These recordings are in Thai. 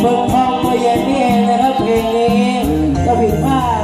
เบิกทองตัวใหญ่นี่เอนะครับเพลงนี้ก็ผิดพลาด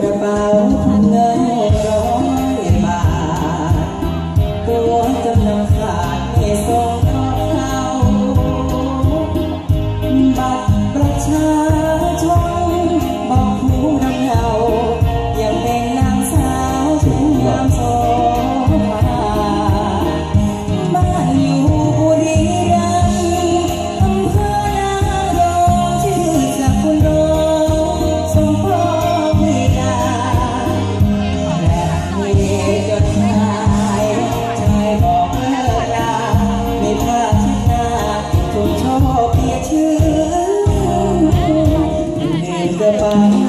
trabalho เพียชื่อในกระป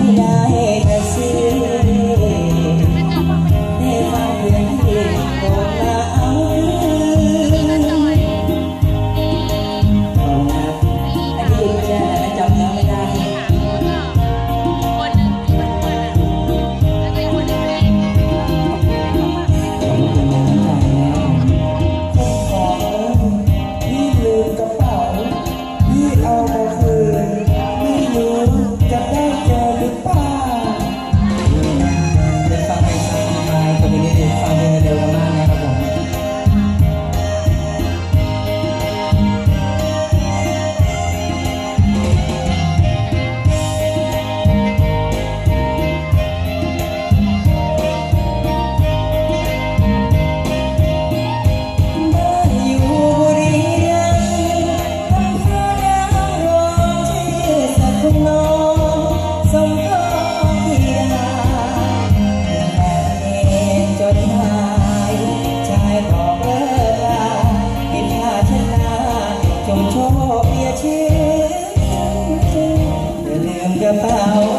about.